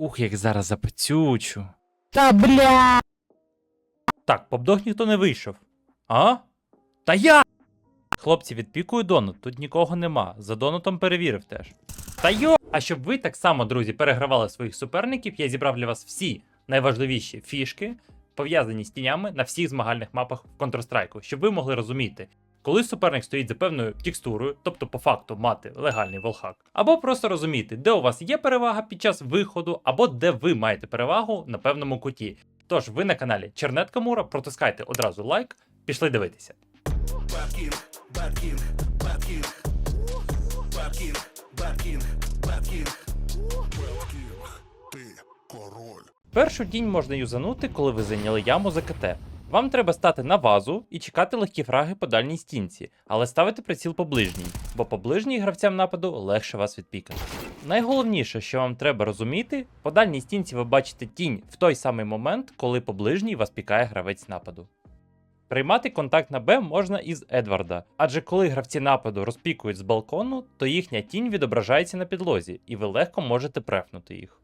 Ух, як зараз запецючу. Та бля. Так, побдог ніхто не вийшов. А? Та я! Хлопці, відпікую донат, тут нікого нема. За донатом перевірив теж. Та йо! А щоб ви так само, друзі, перегравали своїх суперників, я зібрав для вас всі найважливіші фішки, пов'язані з тінями на всіх змагальних мапах в Counter-Strike, щоб ви могли розуміти, коли суперник стоїть за певною текстурою, тобто по факту мати легальний волхак, або просто розуміти, де у вас є перевага під час виходу, або де ви маєте перевагу на певному куті. Тож ви на каналі Чернет Камура, протискайте одразу лайк, пішли дивитися. Першу тінь можна юзанути, коли ви зайняли яму за КТ. Вам треба стати на вазу і чекати легкі фраги по дальній стінці, але ставити приціл по ближній, бо по ближній гравцям нападу легше вас відпікати. Найголовніше, що вам треба розуміти, по дальній стінці ви бачите тінь в той самий момент, коли по ближній вас пікає гравець нападу. Приймати контакт на Б можна із Едварда, адже коли гравці нападу розпікують з балкону, то їхня тінь відображається на підлозі, і ви легко можете префнути їх.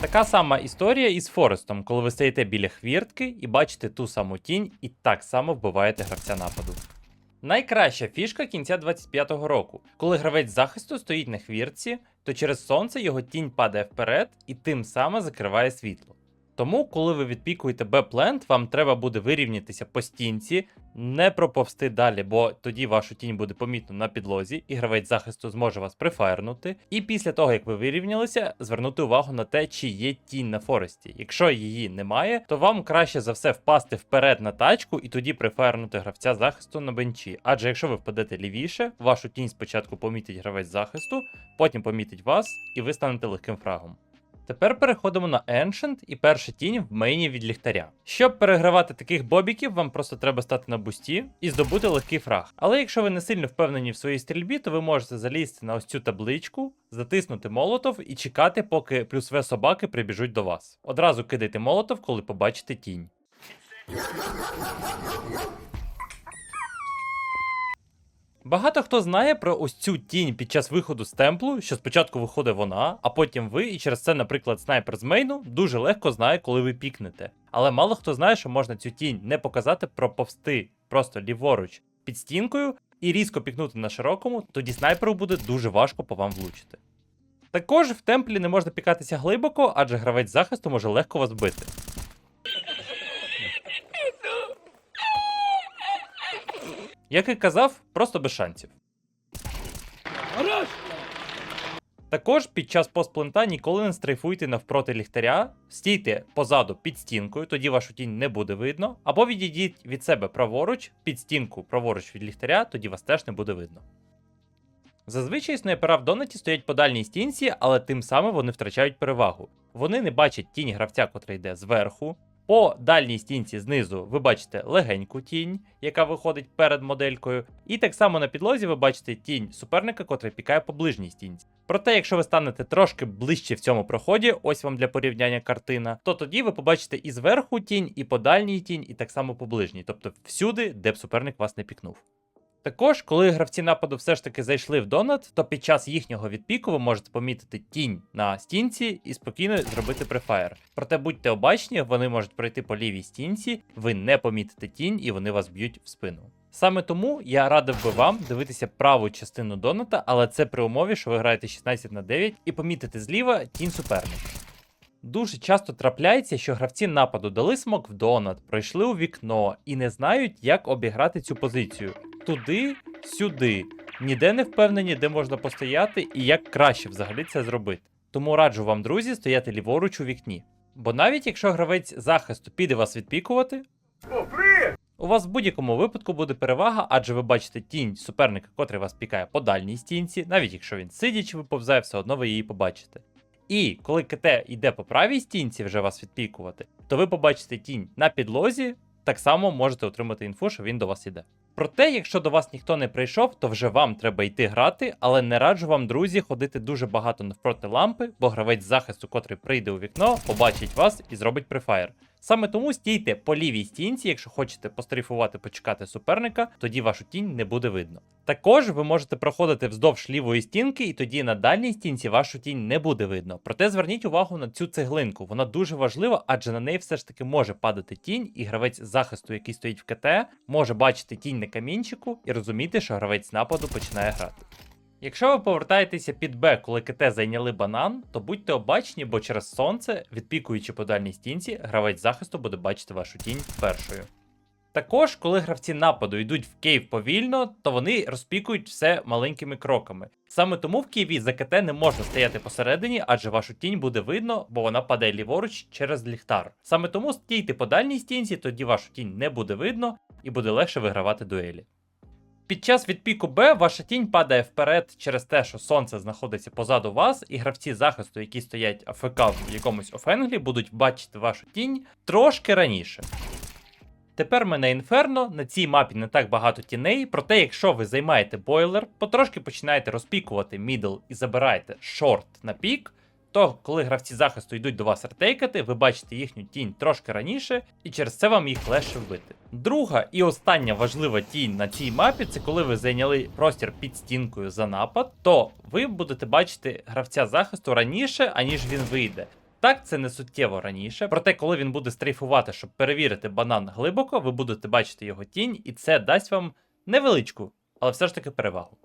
Така сама історія із Форестом, коли ви стоїте біля хвіртки і бачите ту саму тінь, і так само вбиваєте гравця нападу. Найкраща фішка кінця 25-го року. Коли гравець захисту стоїть на хвіртці, то через сонце його тінь падає вперед і тим самим закриває світло. Тому, коли ви відпікуєте Б-плент, вам треба буде вирівнятися по стінці, не проповсти далі, бо тоді вашу тінь буде помітно на підлозі, і гравець захисту зможе вас прифаєрнути. І після того, як ви вирівнялися, звернути увагу на те, чи є тінь на Форесті. Якщо її немає, то вам краще за все впасти вперед на тачку і тоді прифаєрнути гравця захисту на бенчі. Адже якщо ви впадете лівіше, вашу тінь спочатку помітить гравець захисту, потім помітить вас, і ви станете легким фрагом. Тепер переходимо на Ancient і перша тінь в мейні від ліхтаря. Щоб перегравати таких бобіків, вам просто треба стати на бусті і здобути легкий фраг. Але якщо ви не сильно впевнені в своїй стрільбі, то ви можете залізти на ось цю табличку, затиснути молотов і чекати, поки плюс В собаки прибіжуть до вас. Одразу кидайте молотов, коли побачите тінь. Багато хто знає про ось цю тінь під час виходу з темплу, що спочатку виходить вона, а потім ви, і через це, наприклад, снайпер з мейну дуже легко знає, коли ви пікнете. Але мало хто знає, що можна цю тінь не показати, проповсти просто ліворуч під стінкою і різко пікнути на широкому, тоді снайперу буде дуже важко по вам влучити. Також в темплі не можна пікатися глибоко, адже гравець захисту може легко вас бити. Як і казав, просто без шансів. Також під час постплента ніколи не стрейфуйте навпроти ліхтаря, стійте позаду під стінкою, тоді вашу тінь не буде видно, або відійдіть від себе праворуч, під стінку праворуч від ліхтаря, тоді вас теж не буде видно. Зазвичай снайпера в донаті стоять по дальній стінці, але тим самим вони втрачають перевагу. Вони не бачать тінь гравця, котра йде зверху. По дальній стінці знизу ви бачите легеньку тінь, яка виходить перед моделькою. І так само на підлозі ви бачите тінь суперника, котрий пікає по ближній стінці. Проте, якщо ви станете трошки ближче в цьому проході, ось вам для порівняння картина, то тоді ви побачите і зверху тінь, і по дальній тінь, і так само по ближній, тобто всюди, де б суперник вас не пікнув. Також, коли гравці нападу все ж таки зайшли в донат, то під час їхнього відпіку ви можете помітити тінь на стінці і спокійно зробити префаєр. Проте будьте обачні, вони можуть пройти по лівій стінці, ви не помітите тінь і вони вас б'ють в спину. Саме тому я радив би вам дивитися праву частину доната, але це при умові, що ви граєте 16 на 9 і помітите зліва тінь суперника. Дуже часто трапляється, що гравці нападу дали смок в донат, пройшли у вікно і не знають, як обіграти цю позицію. Туди, сюди. Ніде не впевнені, де можна постояти і як краще взагалі це зробити. Тому раджу вам, друзі, стояти ліворуч у вікні. Бо навіть якщо гравець захисту піде вас відпікувати, у вас в будь-якому випадку буде перевага, адже ви бачите тінь суперника, котрий вас пікає по дальній стінці, навіть якщо він сидячи виповзає, все одно ви її побачите. І коли КТ йде по правій стінці вже вас відпікувати, то ви побачите тінь на підлозі, так само можете отримати інфу, що він до вас іде. Проте, якщо до вас ніхто не прийшов, то вже вам треба йти грати, але не раджу вам, друзі, ходити дуже багато навпроти лампи, бо гравець захисту, котрий прийде у вікно, побачить вас і зробить префаєр. Саме тому стійте по лівій стінці, якщо хочете пострейфувати, почекати суперника, тоді вашу тінь не буде видно. Також ви можете проходити вздовж лівої стінки, і тоді на дальній стінці вашу тінь не буде видно. Проте зверніть увагу на цю цеглинку. Вона дуже важлива, адже на неї все ж таки може падати тінь, і гравець захисту, який стоїть в КТ, може бачити тінь на камінчику і розуміти, що гравець нападу починає грати. Якщо ви повертаєтеся під Б, коли КТ зайняли банан, то будьте обачні, бо через сонце, відпікуючи по дальній стінці, гравець захисту буде бачити вашу тінь першою. Також, коли гравці нападу йдуть в Київ повільно, то вони розпікують все маленькими кроками. Саме тому в Києві за КТ не можна стояти посередині, адже вашу тінь буде видно, бо вона падає ліворуч через ліхтар. Саме тому стійте по дальній стінці, тоді вашу тінь не буде видно і буде легше вигравати дуелі. Під час відпіку Б ваша тінь падає вперед через те, що сонце знаходиться позаду вас, і гравці захисту, які стоять АФК в якомусь офенглі, будуть бачити вашу тінь трошки раніше. Тепер ми на інферно, на цій мапі не так багато тіней, проте якщо ви займаєте бойлер, потрошки починаєте розпікувати мідл і забираєте шорт на пік, то коли гравці захисту йдуть до вас ретейкати, ви бачите їхню тінь трошки раніше, і через це вам їх легше вбити. Друга і остання важлива тінь на цій мапі це коли ви зайняли простір під стінкою за напад, то ви будете бачити гравця захисту раніше, аніж він вийде. Так, це не суттєво раніше, проте, коли він буде стрейфувати, щоб перевірити банан глибоко, ви будете бачити його тінь, і це дасть вам невеличку, але все ж таки перевагу.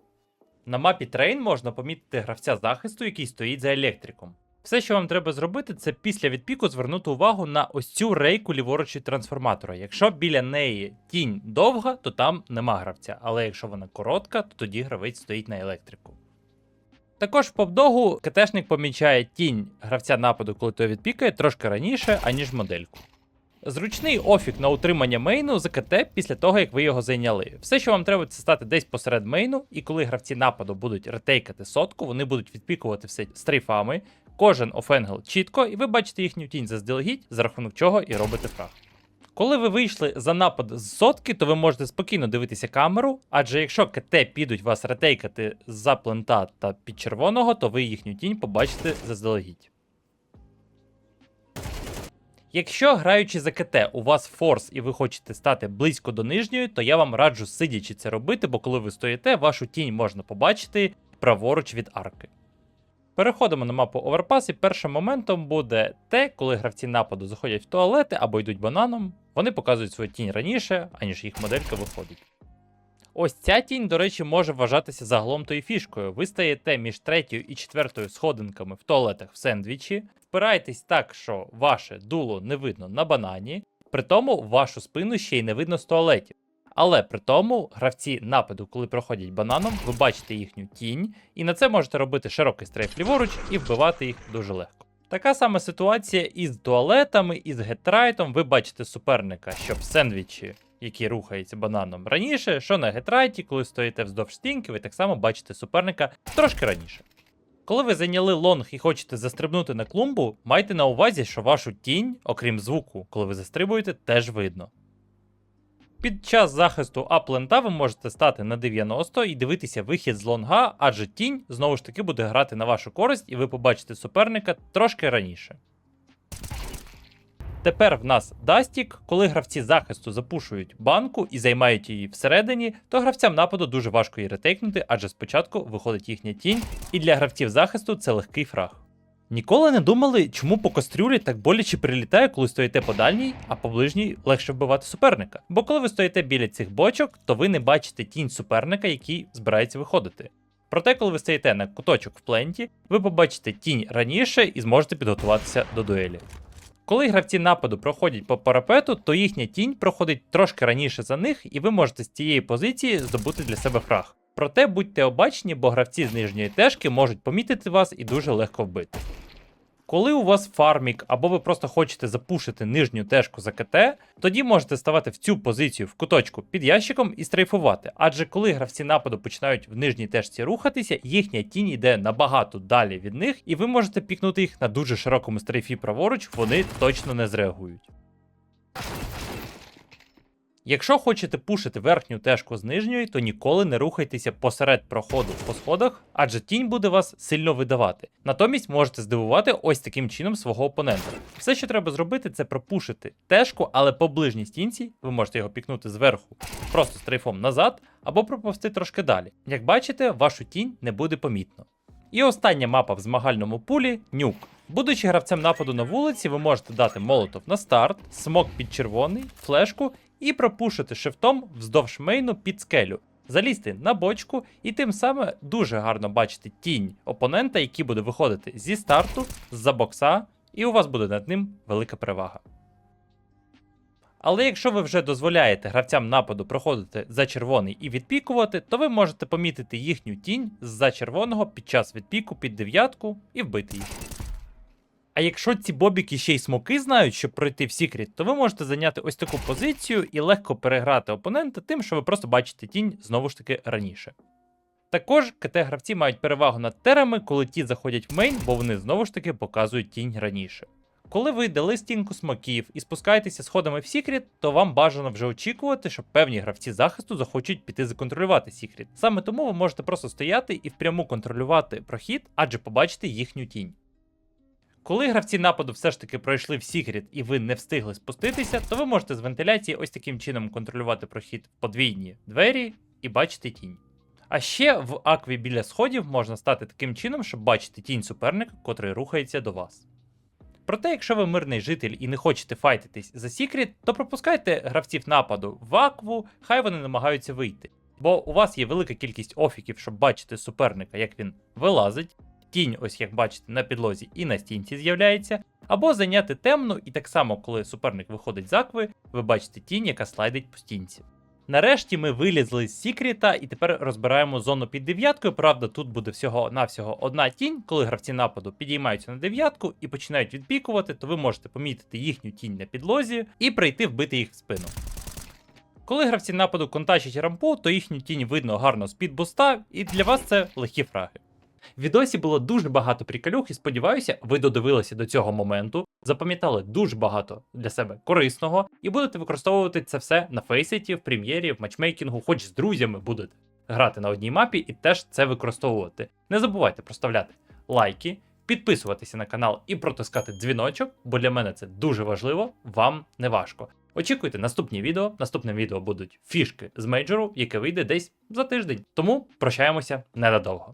На мапі Трейн можна помітити гравця захисту, який стоїть за електриком. Все, що вам треба зробити, це після відпіку звернути увагу на ось цю рейку ліворуч від трансформатора. Якщо біля неї тінь довга, то там нема гравця, але якщо вона коротка, то тоді гравець стоїть на електрику. Також в попдогу КТшник помічає тінь гравця нападу, коли той відпікає, трошки раніше, аніж модельку. Зручний офік на утримання мейну за КТ після того, як ви його зайняли. Все, що вам треба, це стати десь посеред мейну, і коли гравці нападу будуть ретейкати сотку, вони будуть відпікувати все стрейфами, кожен офенгл чітко, і ви бачите їхню тінь заздалегідь, за рахунок чого і робите фраг. Коли ви вийшли за напад з сотки, то ви можете спокійно дивитися камеру, адже якщо КТ підуть вас ретейкати з-за плента та під червоного, то ви їхню тінь побачите заздалегідь. Якщо граючи за КТ у вас форс і ви хочете стати близько до нижньої, то я вам раджу сидячи це робити, бо коли ви стоїте, вашу тінь можна побачити праворуч від арки. Переходимо на мапу Overpass, і першим моментом буде те, коли гравці нападу заходять в туалети або йдуть бананом, вони показують свою тінь раніше, аніж їх моделька виходить. Ось ця тінь, до речі, може вважатися загалом тою фішкою. Ви стаєте між третьою і четвертою сходинками в туалетах в сендвічі, впираєтесь так, що ваше дуло не видно на банані, при тому вашу спину ще й не видно з туалетів. Але при тому гравці нападу, коли проходять бананом, ви бачите їхню тінь, і на це можете робити широкий стрейф ліворуч і вбивати їх дуже легко. Така сама ситуація із туалетами, і з гетрайтом. Ви бачите суперника, що в сендвічі, який рухається бананом раніше, що на гетрайті, коли стоїте вздовж стінки, ви так само бачите суперника трошки раніше. Коли ви зайняли лонг і хочете застрибнути на клумбу, майте на увазі, що вашу тінь, окрім звуку, коли ви застрибуєте, теж видно. Під час захисту аплента ви можете стати на 90 і дивитися вихід з лонга, адже тінь знову ж таки буде грати на вашу користь, і ви побачите суперника трошки раніше. Тепер в нас Дастік, коли гравці захисту запушують банку і займають її всередині, то гравцям нападу дуже важко її ретейкнути, адже спочатку виходить їхня тінь, і для гравців захисту це легкий фраг. Ніколи не думали, чому по кастрюлі так боляче прилітає, коли стоїте по дальній, а по ближній легше вбивати суперника. Бо коли ви стоїте біля цих бочок, то ви не бачите тінь суперника, який збирається виходити. Проте, коли ви стоїте на куточок в пленті, ви побачите тінь раніше і зможете підготуватися до дуелі. Коли гравці нападу проходять по парапету, то їхня тінь проходить трошки раніше за них, і ви можете з цієї позиції здобути для себе фраг. Проте будьте обачні, бо гравці з нижньої тежки можуть помітити вас і дуже легко вбити. Коли у вас фармік, або ви просто хочете запушити нижню тежку за КТ, тоді можете ставати в цю позицію в куточку під ящиком і стрейфувати. Адже коли гравці нападу починають в нижній тежці рухатися, їхня тінь йде набагато далі від них, і ви можете пікнути їх на дуже широкому стрейфі праворуч, вони точно не зреагують. Якщо хочете пушити верхню тежку з нижньої, то ніколи не рухайтеся посеред проходу по сходах, адже тінь буде вас сильно видавати. Натомість можете здивувати ось таким чином свого опонента. Все, що треба зробити, це пропушити тежку, але по ближній стінці ви можете його пікнути зверху, просто стрейфом назад, або проповсти трошки далі. Як бачите, вашу тінь не буде помітно. І остання мапа в змагальному пулі нюк. Будучи гравцем нападу на вулиці, ви можете дати молотов на старт, смок під червоний, флешку і пропушити шифтом вздовж мейну під скелю. Залізти на бочку і тим самим дуже гарно бачити тінь опонента, який буде виходити зі старту, з-за бокса, і у вас буде над ним велика перевага. Але якщо ви вже дозволяєте гравцям нападу проходити за червоний і відпікувати, то ви можете помітити їхню тінь з-за червоного під час відпіку під дев'ятку і вбити їх. А якщо ці бобіки ще й смоки знають, щоб пройти в секрет, то ви можете зайняти ось таку позицію і легко переграти опонента тим, що ви просто бачите тінь знову ж таки раніше. Також КТ-гравці мають перевагу над терами, коли ті заходять в мейн, бо вони знову ж таки показують тінь раніше. Коли ви дали стінку смоків і спускаєтеся сходами в Сікрет, то вам бажано вже очікувати, що певні гравці захисту захочуть піти законтролювати Сікрет. Саме тому ви можете просто стояти і впряму контролювати прохід, адже побачите їхню тінь. Коли гравці нападу все ж таки пройшли в Сікрет і ви не встигли спуститися, то ви можете з вентиляції ось таким чином контролювати прохід в подвійні двері і бачити тінь. А ще в акві біля сходів можна стати таким чином, щоб бачити тінь суперника, котрий рухається до вас. Проте, якщо ви мирний житель і не хочете файтитись за Сікрет, то пропускайте гравців нападу в акву, хай вони намагаються вийти. Бо у вас є велика кількість офіків, щоб бачити суперника, як він вилазить. Тінь, ось як бачите, на підлозі і на стінці з'являється, або зайняти темну, і так само, коли суперник виходить з акви, ви бачите тінь, яка слайдить по стінці. Нарешті ми вилізли з Сікріта і тепер розбираємо зону під дев'яткою. Правда, тут буде всього-навсього одна тінь. Коли гравці нападу підіймаються на дев'ятку і починають відпікувати, то ви можете помітити їхню тінь на підлозі і прийти вбити їх в спину. Коли гравці нападу контачать рампу, то їхню тінь видно гарно з під буста, і для вас це легкі фраги. В відосі було дуже багато приколюх, і сподіваюся, ви додивилися до цього моменту, запам'ятали дуже багато для себе корисного, і будете використовувати це все на фейсеті, в прем'єрі, в матчмейкінгу, хоч з друзями будете грати на одній мапі і теж це використовувати. Не забувайте проставляти лайки, підписуватися на канал і протискати дзвіночок, бо для мене це дуже важливо, вам не важко. Очікуйте наступні відео. Наступним відео будуть фішки з мейджору, яке вийде десь за тиждень. Тому прощаємося ненадовго.